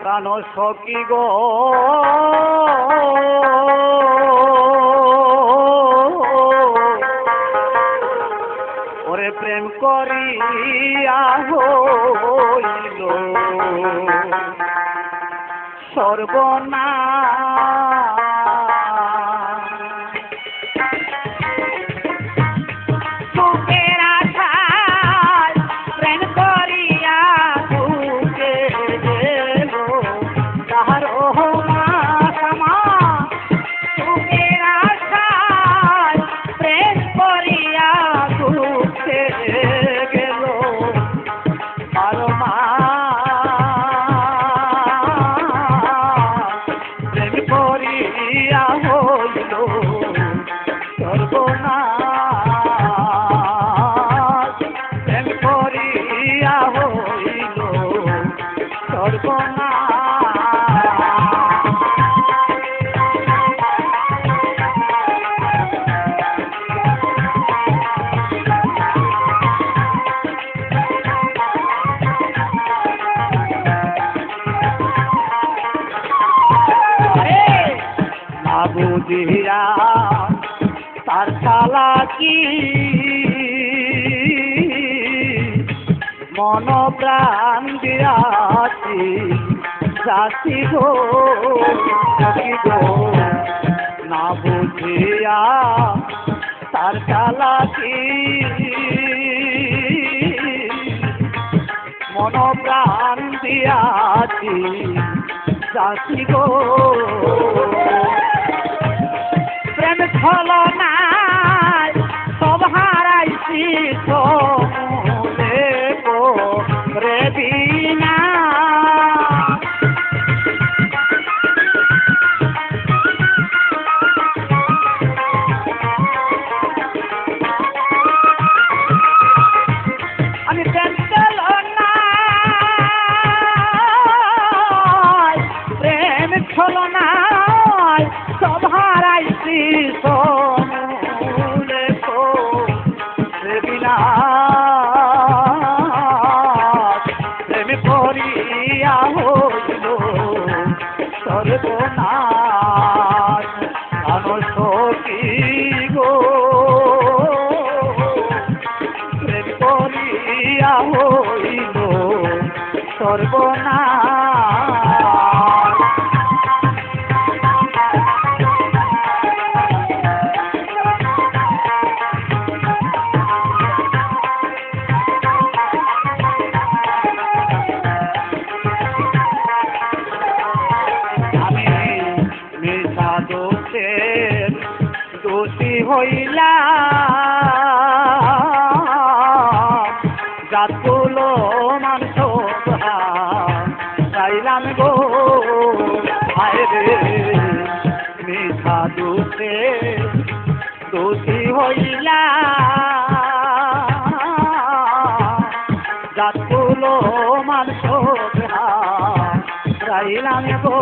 প্রাণ সখী গো। ওরে প্রেম করিয়া হো born my তার খালা কি? মন প্রাণ দিয়াছি যাচ্ছি গো না বুঝিয়া তার খালা কি? মন প্রাণ দিয়াছি যাচ্ছি গো। খেলো না হইয়া হইল সর্বনা দোষী হইলা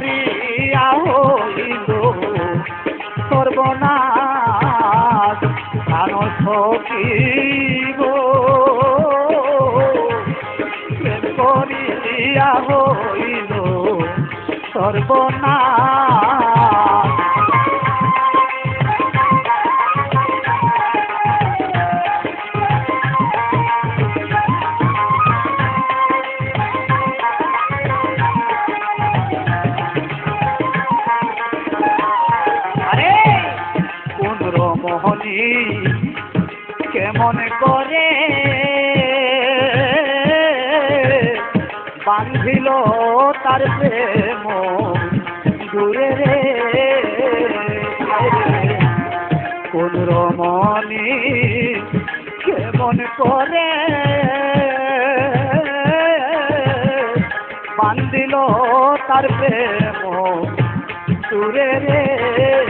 মরিয়া হইল। সর্বনাশ করিয়া হইল। সর্বনা মনে করে। বাঁধিল তার প্রেম দূরে রে। কুদ্রমণি রমণী কেমন করে? বাঁধিল তার প্রেম দূরে রে।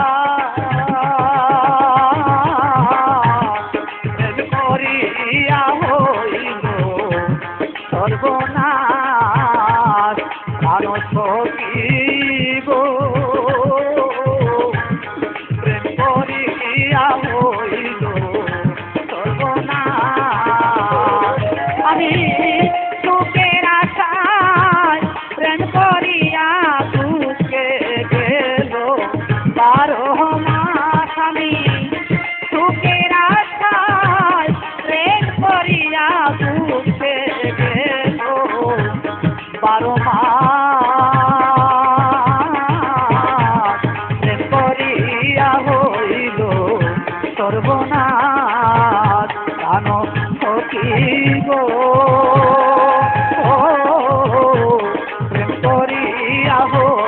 আমি সুখের আশায় প্রেম করিয়া গেল। বারো মাস প্রেম করিয়া হইল সর্বনাশ। হইল সর্বনাশ প্রেম করিয়া হইল